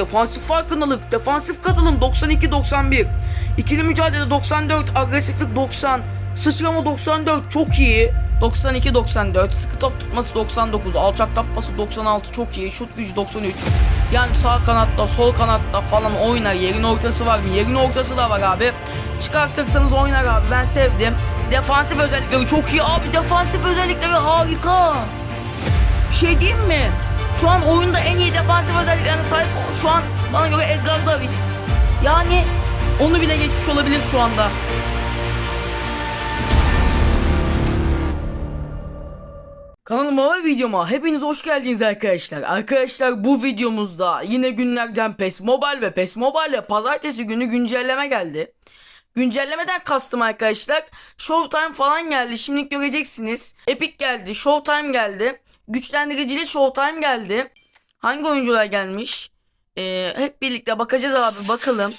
Defansif farkındalık, defansif katılım 92-91. İkili mücadele 94, agresiflik 90. Sıçrama 94 çok iyi. 92-94, sıkı top tutması 99, alçak tapması 96 çok iyi, şut gücü 93. Yani sağ kanatta, sol kanatta falan oynar. Yerin ortası var mı? Yerin ortası da var abi. Çıkartırsanız oynar abi. Ben sevdim. Defansif özellikleri çok iyi abi. Defansif özellikleri harika. Bir şey diyeyim mi? Şu an oyunda en iyi defansif özelliklerine sahip şu an bana göre Edgar Davids. Yani onu bile geçmiş olabilir şu anda. Kanalıma ve videoma hepiniz hoş geldiniz arkadaşlar. Arkadaşlar bu videomuzda yine günlerden PES Mobile ve PES Mobile'e pazartesi günü güncelleme geldi. Güncellemeden kastım arkadaşlar. Showtime falan geldi. Şimdi göreceksiniz. Epic geldi. Showtime geldi. Güçlendiricili Showtime geldi. Hangi oyuncular gelmiş? Ee, hep birlikte bakacağız abi bakalım.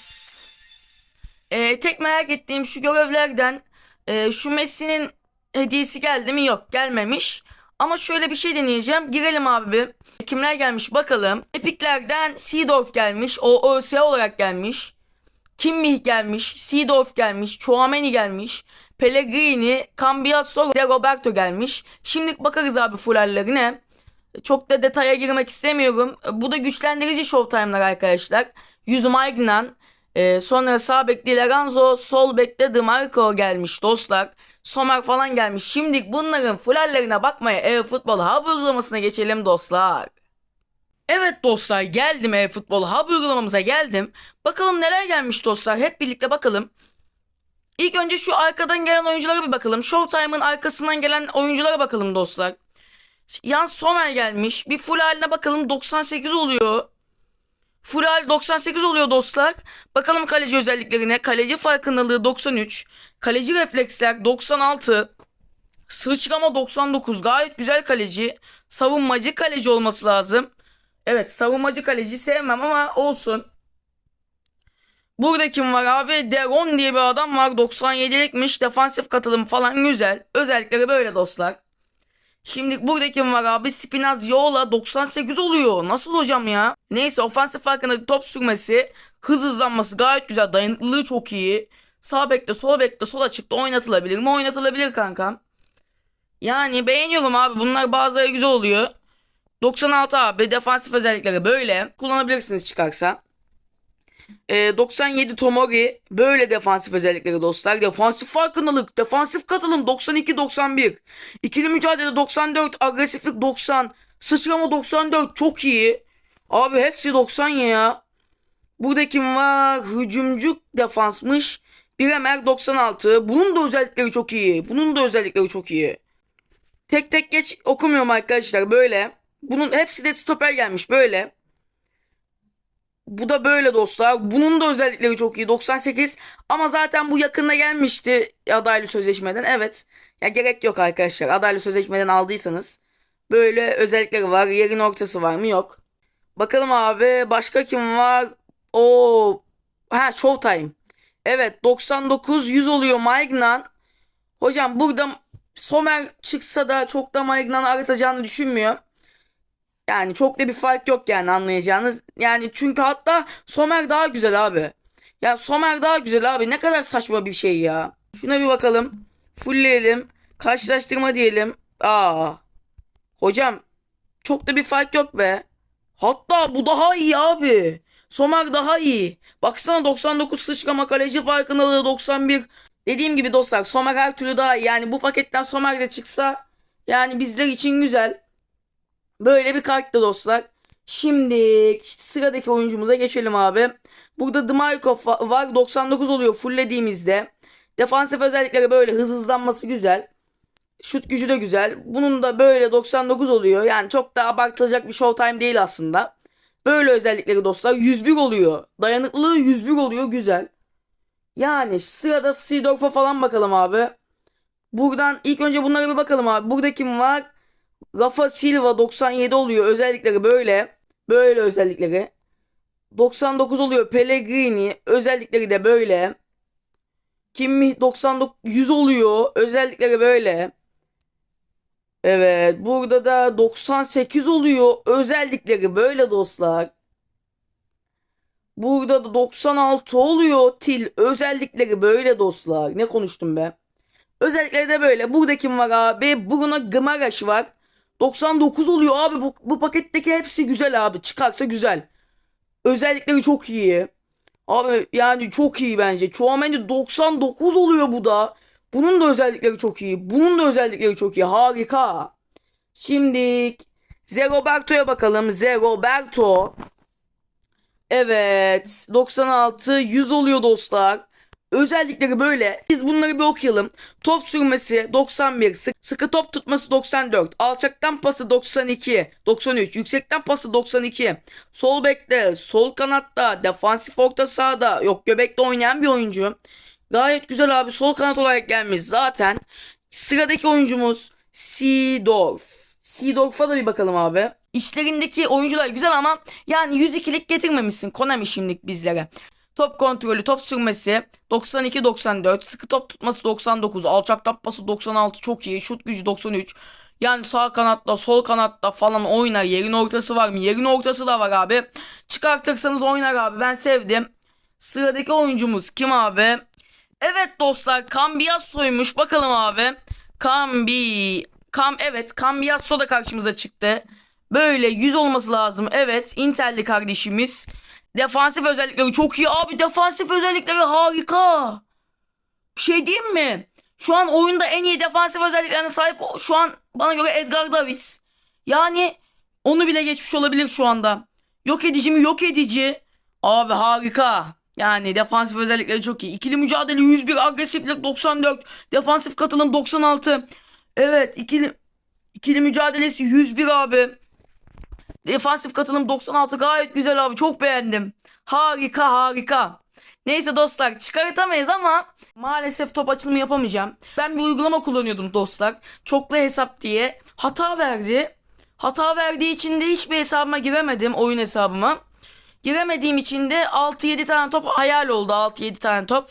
Ee, tek merak ettiğim şu görevlerden e, şu Messi'nin hediyesi geldi mi? Yok gelmemiş. Ama şöyle bir şey deneyeceğim. Girelim abi. Kimler gelmiş bakalım. Epic'lerden Seedorf gelmiş. O OS olarak gelmiş. Kimmich gelmiş, Seedorf gelmiş, Chouameni gelmiş, Pellegrini, Cambiasso, De Roberto gelmiş. Şimdi bakarız abi fullerlerine. Çok da detaya girmek istemiyorum. Bu da güçlendirici Showtime'lar arkadaşlar. Yüz Maignan, e, sonra sağ bekte Leranzo, sol bekte DeMarco gelmiş dostlar. Somer falan gelmiş. Şimdi bunların fullerlerine bakmaya e-futbol hub uygulamasına geçelim dostlar. Evet dostlar geldim e-futbol hub uygulamamıza geldim. Bakalım neler gelmiş dostlar hep birlikte bakalım. İlk önce şu arkadan gelen oyunculara bir bakalım. Showtime'ın arkasından gelen oyunculara bakalım dostlar. Yan Sommer gelmiş. Bir full haline bakalım 98 oluyor. Full hal 98 oluyor dostlar. Bakalım kaleci özelliklerine. Kaleci farkındalığı 93. Kaleci refleksler 96. Sıçrama 99. Gayet güzel kaleci. Savunmacı kaleci olması lazım. Evet savunmacı kaleci sevmem ama olsun. Burada kim var abi? Deron diye bir adam var. 97'likmiş. Defansif katılım falan güzel. Özellikleri böyle dostlar. Şimdi burada kim var abi? Spinazzola 98 oluyor. Nasıl hocam ya? Neyse ofansif farkında top sürmesi, hız hızlanması gayet güzel. Dayanıklılığı çok iyi. Sağ bekte, sol bekte, sol açıkta oynatılabilir mi? Oynatılabilir kankam. Yani beğeniyorum abi. Bunlar bazıları güzel oluyor. 96 abi defansif özellikleri böyle kullanabilirsiniz çıkarsa. Ee, 97 Tomori böyle defansif özellikleri dostlar. Defansif farkındalık, defansif katılım 92-91. İkili mücadele 94, agresiflik 90, sıçrama 94 çok iyi. Abi hepsi 90 ya. Burada kim var? Hücumcu defansmış. Bremer 96. Bunun da özellikleri çok iyi. Bunun da özellikleri çok iyi. Tek tek geç okumuyorum arkadaşlar böyle. Bunun hepsi de stoper gelmiş böyle. Bu da böyle dostlar. Bunun da özellikleri çok iyi. 98 ama zaten bu yakında gelmişti adaylı sözleşmeden. Evet. Ya gerek yok arkadaşlar. Adaylı sözleşmeden aldıysanız böyle özellikleri var. Yerin ortası var mı? Yok. Bakalım abi başka kim var? O ha Showtime. Evet 99 100 oluyor Maignan. Hocam burada Somer çıksa da çok da Maignan artacağını düşünmüyor. Yani çok da bir fark yok yani anlayacağınız. Yani çünkü hatta Somer daha güzel abi. Ya Somer daha güzel abi. Ne kadar saçma bir şey ya. Şuna bir bakalım. Fullleyelim. Karşılaştırma diyelim. Aa. Hocam çok da bir fark yok be. Hatta bu daha iyi abi. Somer daha iyi. Baksana 99 sıçrama kaleci farkındalığı 91. Dediğim gibi dostlar Somer her türlü daha iyi. Yani bu paketten Somer de çıksa yani bizler için güzel. Böyle bir karttı dostlar. Şimdi sıradaki oyuncumuza geçelim abi. Burada Dmarkov va- var. 99 oluyor fulllediğimizde. Defansif özellikleri böyle hız hızlanması güzel. Şut gücü de güzel. Bunun da böyle 99 oluyor. Yani çok da abartılacak bir showtime değil aslında. Böyle özellikleri dostlar 101 oluyor. Dayanıklılığı 101 oluyor güzel. Yani sırada Seedorf'a falan bakalım abi. Buradan ilk önce bunlara bir bakalım abi. Burada kim var? Rafa Silva 97 oluyor. Özellikleri böyle. Böyle özellikleri. 99 oluyor Pellegrini. Özellikleri de böyle. Kimmich 99 100 oluyor. Özellikleri böyle. Evet. Burada da 98 oluyor. Özellikleri böyle dostlar. Burada da 96 oluyor. Til özellikleri böyle dostlar. Ne konuştum be? Özellikleri de böyle. Burada kim var abi? Bruno Gmaraş var. 99 oluyor abi. Bu, bu paketteki hepsi güzel abi. Çıkarsa güzel. Özellikleri çok iyi. Abi yani çok iyi bence. Chouameni 99 oluyor bu da. Bunun da özellikleri çok iyi. Bunun da özellikleri çok iyi. Harika. Şimdi Zeroberto'ya bakalım. Zeroberto. Evet. 96 100 oluyor dostlar. Özellikleri böyle. Biz bunları bir okuyalım. Top sürmesi 91, sık- sıkı top tutması 94, alçaktan pası 92, 93, yüksekten pası 92. Sol bekte, sol kanatta, defansif orta sahada, yok göbekte oynayan bir oyuncu. Gayet güzel abi. Sol kanat olarak gelmiş zaten. Sıradaki oyuncumuz Seedorf. Seedorf'a da bir bakalım abi. İşlerindeki oyuncular güzel ama yani 102'lik getirmemişsin Konami şimdilik bizlere. Top kontrolü, top sürmesi 92-94, sıkı top tutması 99, alçak tapması 96 çok iyi, şut gücü 93. Yani sağ kanatta, sol kanatta falan oynar. Yerin ortası var mı? Yerin ortası da var abi. Çıkartırsanız oynar abi. Ben sevdim. Sıradaki oyuncumuz kim abi? Evet dostlar Cambiasso'ymuş. Bakalım abi. Cambi... Cam evet Cambiasso da karşımıza çıktı. Böyle 100 olması lazım. Evet Inter'li kardeşimiz. Defansif özellikleri çok iyi. Abi defansif özellikleri harika. Bir şey diyeyim mi? Şu an oyunda en iyi defansif özelliklerine sahip şu an bana göre Edgar Davids. Yani onu bile geçmiş olabilir şu anda. Yok edici mi? Yok edici. Abi harika. Yani defansif özellikleri çok iyi. İkili mücadele 101, agresiflik 94, defansif katılım 96. Evet, ikili ikili mücadelesi 101 abi. Defansif katılım 96 gayet güzel abi. Çok beğendim. Harika harika. Neyse dostlar çıkartamayız ama maalesef top açılımı yapamayacağım. Ben bir uygulama kullanıyordum dostlar. Çoklu hesap diye. Hata verdi. Hata verdiği için de hiçbir hesabıma giremedim oyun hesabıma. Giremediğim için de 6-7 tane top hayal oldu 6-7 tane top.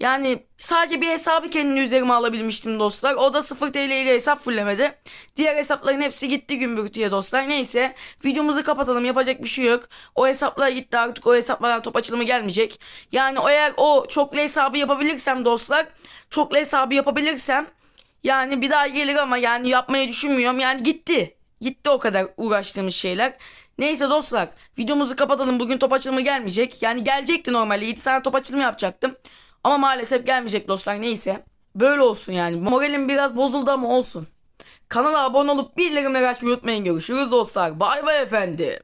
Yani sadece bir hesabı kendi üzerime alabilmiştim dostlar. O da 0 TL ile hesap fullemedi. Diğer hesapların hepsi gitti gümbürtüye dostlar. Neyse videomuzu kapatalım yapacak bir şey yok. O hesaplar gitti artık o hesaplardan top açılımı gelmeyecek. Yani eğer o çoklu hesabı yapabilirsem dostlar. Çoklu hesabı yapabilirsem yani bir daha gelir ama yani yapmayı düşünmüyorum. Yani gitti. Gitti o kadar uğraştığımız şeyler. Neyse dostlar videomuzu kapatalım. Bugün top açılımı gelmeyecek. Yani gelecekti normalde. 7 tane top açılımı yapacaktım. Ama maalesef gelmeyecek dostlar. Neyse. Böyle olsun yani. Moralim biraz bozuldu ama olsun. Kanala abone olup bildirimleri açmayı unutmayın. Görüşürüz dostlar. Bay bay efendim.